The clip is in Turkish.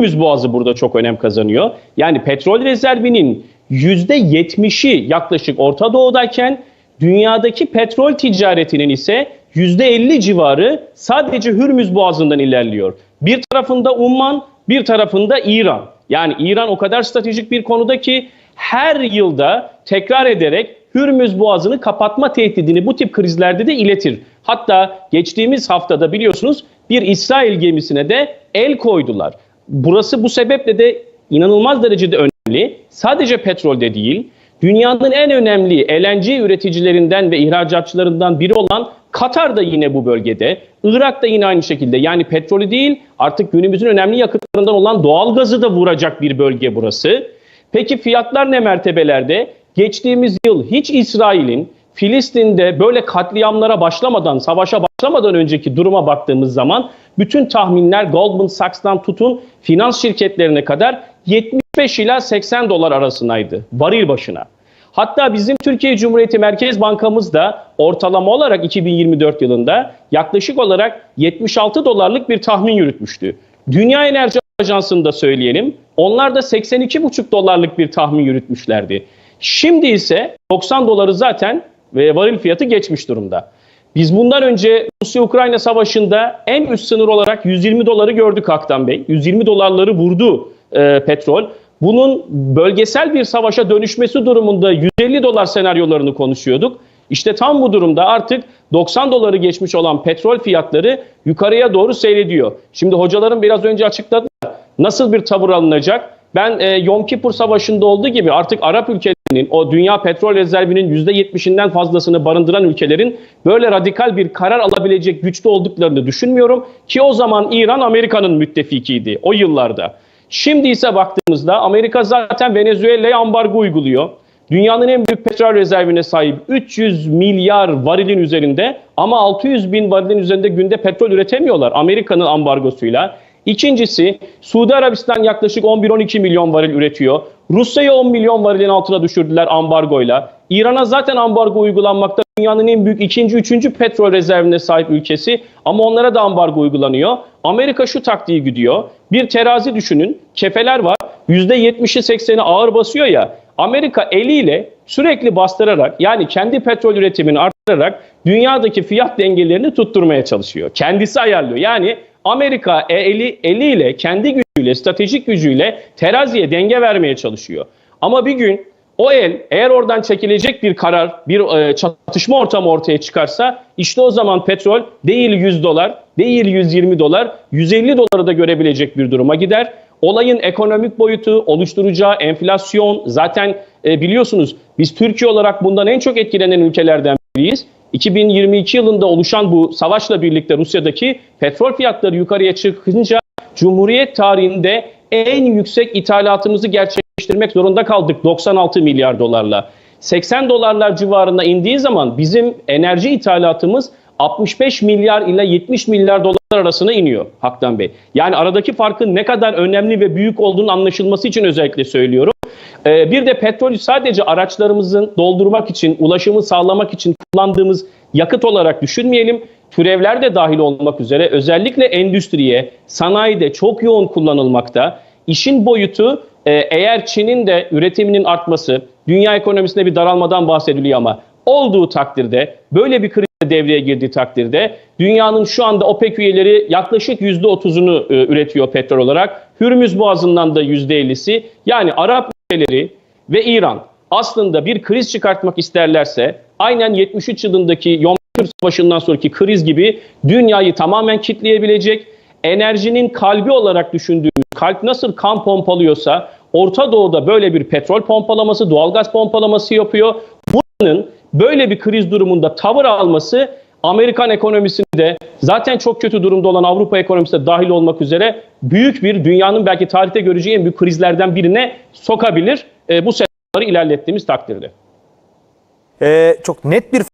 Hürmüz Boğazı burada çok önem kazanıyor. Yani petrol rezervinin %70'i yaklaşık Orta Doğu'dayken dünyadaki petrol ticaretinin ise %50 civarı sadece Hürmüz Boğazı'ndan ilerliyor. Bir tarafında Umman, bir tarafında İran. Yani İran o kadar stratejik bir konuda ki her yılda tekrar ederek Hürmüz Boğazı'nı kapatma tehdidini bu tip krizlerde de iletir. Hatta geçtiğimiz haftada biliyorsunuz bir İsrail gemisine de el koydular. Burası bu sebeple de inanılmaz derecede önemli. Sadece petrolde değil, dünyanın en önemli LNG üreticilerinden ve ihracatçılarından biri olan Katar da yine bu bölgede. Irak da yine aynı şekilde. Yani petrolü değil artık günümüzün önemli yakıtlarından olan doğal gazı da vuracak bir bölge burası. Peki fiyatlar ne mertebelerde? Geçtiğimiz yıl hiç İsrail'in Filistin'de böyle katliamlara başlamadan, savaşa başlamadan önceki duruma baktığımız zaman bütün tahminler Goldman Sachs'tan tutun finans şirketlerine kadar 75 ila 80 dolar arasındaydı varil başına. Hatta bizim Türkiye Cumhuriyeti Merkez Bankamız da ortalama olarak 2024 yılında yaklaşık olarak 76 dolarlık bir tahmin yürütmüştü. Dünya Enerji Ajansı'nı da söyleyelim. Onlar da 82,5 dolarlık bir tahmin yürütmüşlerdi. Şimdi ise 90 doları zaten ve varil fiyatı geçmiş durumda. Biz bundan önce Rusya-Ukrayna savaşında en üst sınır olarak 120 doları gördük Haktan Bey. 120 dolarları vurdu e, petrol. Bunun bölgesel bir savaşa dönüşmesi durumunda 150 dolar senaryolarını konuşuyorduk. İşte tam bu durumda artık 90 doları geçmiş olan petrol fiyatları yukarıya doğru seyrediyor. Şimdi hocalarım biraz önce açıkladılar. Nasıl bir tavır alınacak? Ben e, Yom Kippur Savaşı'nda olduğu gibi artık Arap o dünya petrol rezervinin %70'inden fazlasını barındıran ülkelerin böyle radikal bir karar alabilecek güçte olduklarını düşünmüyorum. Ki o zaman İran Amerika'nın müttefikiydi o yıllarda. Şimdi ise baktığımızda Amerika zaten Venezuela'ya ambargo uyguluyor. Dünyanın en büyük petrol rezervine sahip 300 milyar varilin üzerinde ama 600 bin varilin üzerinde günde petrol üretemiyorlar Amerika'nın ambargosuyla. İkincisi Suudi Arabistan yaklaşık 11-12 milyon varil üretiyor. Rusya'yı 10 milyon varilin altına düşürdüler ambargoyla. İran'a zaten ambargo uygulanmakta. Dünyanın en büyük ikinci, üçüncü petrol rezervine sahip ülkesi ama onlara da ambargo uygulanıyor. Amerika şu taktiği gidiyor. Bir terazi düşünün. Kefeler var. %70'i 80'i ağır basıyor ya. Amerika eliyle sürekli bastırarak yani kendi petrol üretimini arttırarak dünyadaki fiyat dengelerini tutturmaya çalışıyor. Kendisi ayarlıyor. Yani Amerika e, eli, eliyle, kendi gücüyle, stratejik gücüyle teraziye denge vermeye çalışıyor. Ama bir gün o el eğer oradan çekilecek bir karar, bir e, çatışma ortamı ortaya çıkarsa işte o zaman petrol değil 100 dolar, değil 120 dolar, 150 doları da görebilecek bir duruma gider. Olayın ekonomik boyutu, oluşturacağı enflasyon zaten e, biliyorsunuz biz Türkiye olarak bundan en çok etkilenen ülkelerden biriyiz. 2022 yılında oluşan bu savaşla birlikte Rusya'daki petrol fiyatları yukarıya çıkınca Cumhuriyet tarihinde en yüksek ithalatımızı gerçekleştirmek zorunda kaldık 96 milyar dolarla. 80 dolarlar civarında indiği zaman bizim enerji ithalatımız 65 milyar ile 70 milyar dolar arasına iniyor Haktan Bey. Yani aradaki farkın ne kadar önemli ve büyük olduğunun anlaşılması için özellikle söylüyorum. Ee, bir de petrol sadece araçlarımızın doldurmak için, ulaşımı sağlamak için kullandığımız yakıt olarak düşünmeyelim. Türevler de dahil olmak üzere özellikle endüstriye, sanayide çok yoğun kullanılmakta. İşin boyutu e, eğer Çin'in de üretiminin artması, dünya ekonomisinde bir daralmadan bahsediliyor ama olduğu takdirde, böyle bir kriz devreye girdiği takdirde dünyanın şu anda OPEC üyeleri yaklaşık %30'unu e, üretiyor petrol olarak. Hürmüz Boğazı'ndan da %50'si. Yani Arap ülkeleri ve İran aslında bir kriz çıkartmak isterlerse aynen 73 yılındaki Yom Kippur Savaşı'ndan sonraki kriz gibi dünyayı tamamen kitleyebilecek, enerjinin kalbi olarak düşündüğümüz kalp nasıl kan pompalıyorsa Orta Doğu'da böyle bir petrol pompalaması, doğalgaz pompalaması yapıyor. Bunun böyle bir kriz durumunda tavır alması Amerikan ekonomisini de zaten çok kötü durumda olan Avrupa ekonomisi de dahil olmak üzere büyük bir dünyanın belki tarihte göreceği en büyük krizlerden birine sokabilir. E, bu senaryoları ilerlettiğimiz takdirde. Ee, çok net bir